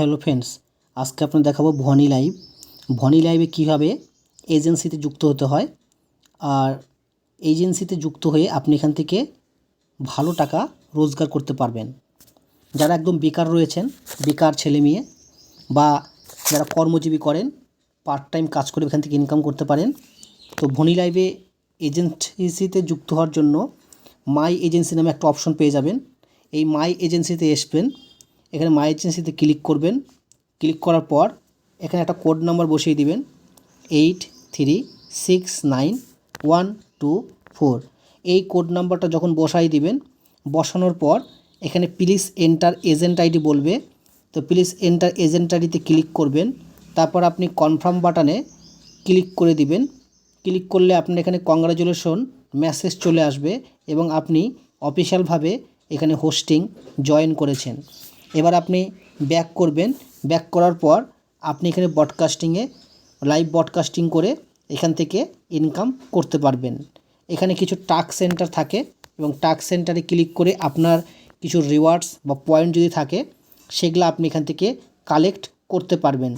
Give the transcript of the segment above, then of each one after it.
Hello friends আজকে আপনার দেখাবো ভনি লাইভ ভনি লাইভে কীভাবে এজেন্সিতে যুক্ত হতে হয়। আর এজেন্সিতে যুক্ত হয়ে আপনি এখান থেকে ভালো টাকা রোজগার করতে পারবেন। যারা একদম বেকার রয়েছেন, বেকার ছেলে মেয়ে, বা যারা কর্মজীবী করেন পার্ট টাইম কাজ করে এখান থেকে ইনকাম করতে পারেন। তো ভনি লাইভে এজেন্সিতে যুক্ত হওয়ার জন্য মাই এজেন্সি নামে একটা অপশন পেয়ে যাবেন। এই মাই এজেন্সিতে আসবেন। এখানে মাই এজেন্সিতে ক্লিক করবেন। ক্লিক করার পর এখানে একটা কোড নাম্বার বসিয়ে দিবেন। Eight three six nine one two four এই কোড নাম্বারটা যখন বসাই দিবেন, বসানোর পর এখানে প্লিজ এন্টার এজেন্ট আইডি বলবে। তো প্লিজ এন্টার এজেন্ট আইডিতে ক্লিক করবেন। তারপর আপনি কনফার্ম বাটনে ক্লিক করে দিবেন। ক্লিক করলে আপনার এখানে কংগ্রাচুলেশন মেসেজ চলে আসবে এবং আপনি অফিসিয়ালভাবে এখানে হোস্টিং জয়েন করেছেন। এবার আপনি ব্যাক করবেন। ব্যাক করার পর আপনি এখানে ব্রডকাস্টিংয়ে লাইভ ব্রডকাস্টিং করে এখান থেকে ইনকাম করতে পারবেন। এখানে কিছু টাস্ক সেন্টার থাকে এবং টাস্ক সেন্টারে ক্লিক করে আপনার কিছু রিওয়ার্ডস বা পয়েন্ট যদি থাকে, সেগুলো আপনি এখান থেকে কালেক্ট করতে পারবেন।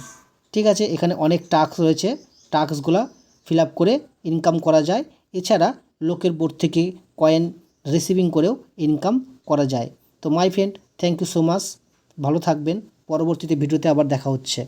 ঠিক আছে, এখানে অনেক টাস্ক রয়েছে। টাস্কগুলো ফিল করে ইনকাম করা যায়। এছাড়া লোকের বোর্ড থেকে কয়েন রিসিভিং করেও ইনকাম করা যায়। তো my friend thank you so much ভালো থাকবেন। পরবর্তীতে ভিডিওতে আবার দেখা হচ্ছে।